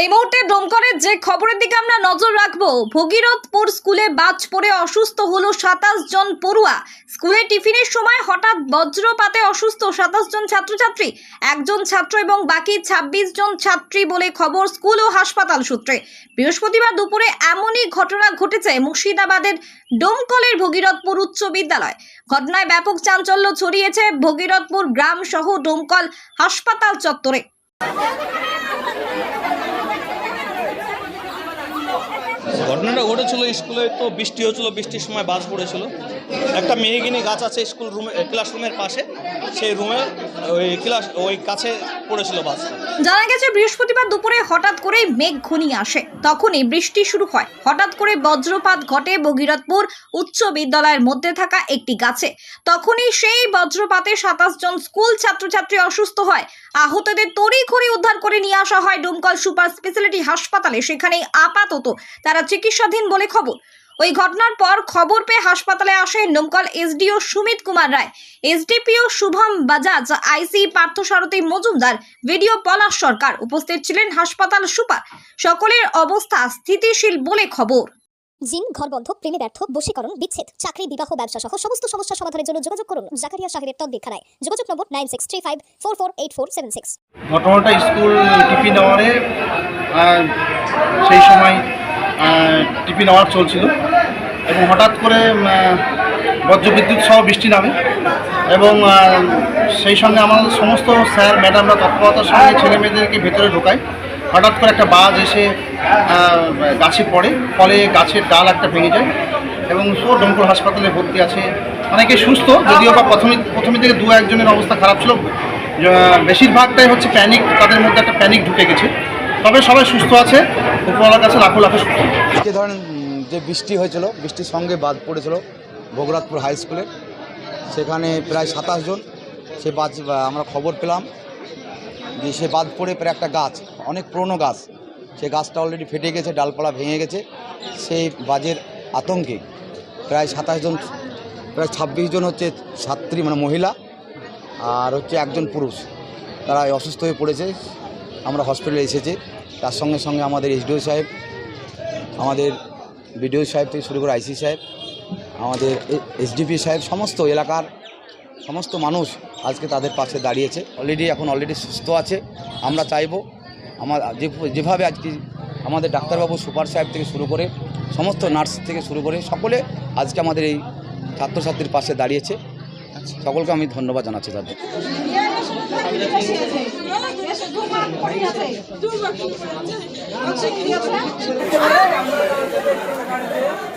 এই মুহূর্তে দমকলের যে খবরের দিকে আমরা নজর রাখব, ভগীরথপুর স্কুলে বাজ পড়ে অসুস্থ হলো সাতাশ জন পড়ুয়া। স্কুলে টিফিনের সময় হঠাৎ বজ্রপাতে অসুস্থ সাতাশ জন ছাত্রছাত্রী, একজন ছাত্র এবং বাকি ২৬ জন ছাত্রী বলে খবর স্কুল ও হাসপাতাল সূত্রে। বৃহস্পতিবার দুপুরে এমনই ঘটনা ঘটেছে মুর্শিদাবাদের ডোমকলের ভগীরথপুর উচ্চ বিদ্যালয়। ঘটনায় ব্যাপক চাঞ্চল্য ছড়িয়েছে ভগীরথপুর গ্রাম সহ ডোমকল হাসপাতাল চত্বরে। ঘটনাটা ঘটেছিল স্কুলে, তো বৃষ্টি হয়েছিল, বৃষ্টির সময় বাস পড়েছিল। একটা মেহগিনি গাছ আছে স্কুল রুমে, ক্লাসরুমের পাশে। সেই রুমে ওই ক্লাস, ওই কাছে পড়েছিল বাস। জানা গেছে, বৃহস্পতিবার দুপুরে হঠাৎ করে মেঘ ঘনিয়ে আসে। তখনই বৃষ্টি শুরু হয়। হঠাৎ করে বজ্রপাত ঘটে ভগীরথপুর উচ্চ বিদ্যালয়ের মধ্যে থাকা একটি গাছে। তখনই সেই বজ্রপাতে সাতাশ জন স্কুল ছাত্রছাত্রী অসুস্থ হয়। আহতদের তড়িঘড়ি উদ্ধার করে নিয়ে আসা হয় ডুমকল সুপার স্পেশালিটি হাসপাতালে। সেখানেই আপাতত তারা চিকিৎসাধীন বলে খবর। ওই ঘটনার পর খবর পেয়ে হাসপাতালে আসে নমকল SDO Sumit Kumar Roy. SDPO Shubham Bajaj IC Parthasarathi Majumdar BDO Palash Sarkar উপস্থিত ছিলেন হাসপাতাল সুপার। সকলের অবস্থা স্থিতিশীল বলে খবর। জিন ঘর বন্ধ প্রেমে ব্যর্থ বশীকরণ বিচ্ছেদ চাকরি বিবাহ ব্যবসা সহ সমস্ত সমস্যা সমাধানের জন্য যোগাযোগ করুন। জাকারিয়া সাহেবের তদ্বিক্ষানায় যোগাযোগ নম্বর nine six three five four four eight four seven six. ঘটনাটা স্কুল টিফিন আওয়ারে সেই সময় টিফিন আওয়ার চলছিল এবং হঠাৎ করে বজ্রবিদ্যুৎ সহ বৃষ্টি নামে এবং সেই সঙ্গে আমাদের সমস্ত স্যার, ম্যাডামরা তৎপরতার সঙ্গে ছেলে মেয়েদেরকে ভেতরে ঢোকায়। হঠাৎ করে একটা বাজ এসে গাছে পড়ে, ফলে গাছের ডাল একটা ভেঙে যায় এবং সব ডোমকল হাসপাতালে ভর্তি আছে। অনেকে সুস্থ, যদিও বা প্রথমে প্রথমে থেকে দু একজনের অবস্থা খারাপ ছিল। বেশিরভাগটাই হচ্ছে প্যানিক তাদের মধ্যে একটা প্যানিক ঢুকে গেছে। তবে সবাই সুস্থ আছে, উপরওয়ালার কাছে লাখো লাখো সুস্থ ধরেন যে বৃষ্টি হয়েছিল, বৃষ্টির সঙ্গে বাদ পড়েছিল বগুড়াতপুর হাই স্কুলে। সেখানে প্রায় সাতাশ জন, সে বাদ, আমরা খবর পেলাম যে সে বাদ পড়ে প্রায় একটা গাছ, অনেক পুরনো গাছ। সে গাছটা অলরেডি ফেটে গেছে, ডালপালা ভেঙে গেছে। সেই বাজের আতঙ্কে প্রায় সাতাশ জন, প্রায় ছাব্বিশ জন হচ্ছে ছাত্রী মানে মহিলা, আর হচ্ছে একজন পুরুষ। তারা অসুস্থ হয়ে পড়েছে। আমরা হসপিটালে এসেছি। তার সঙ্গে সঙ্গে আমাদের এইচডিও সাহেব, আমাদের বিডিও সাহেব থেকে শুরু করে আইসি সাহেব, আমাদের এসডিপি সাহেব, সমস্ত এলাকার সমস্ত মানুষ আজকে তাদের পাশে দাঁড়িয়েছে। অলরেডি এখন অলরেডি সুস্থ আছে। আমরা চাইব আমার যেভাবে আজকে আমাদের ডাক্তারবাবু সুপার সাহেব থেকে শুরু করে সমস্ত নার্স থেকে শুরু করে সকলে আজকে আমাদের এই ছাত্রছাত্রীর পাশে দাঁড়িয়েছে। সকলকে আমি ধন্যবাদ জানাচ্ছি তাদের Thank you.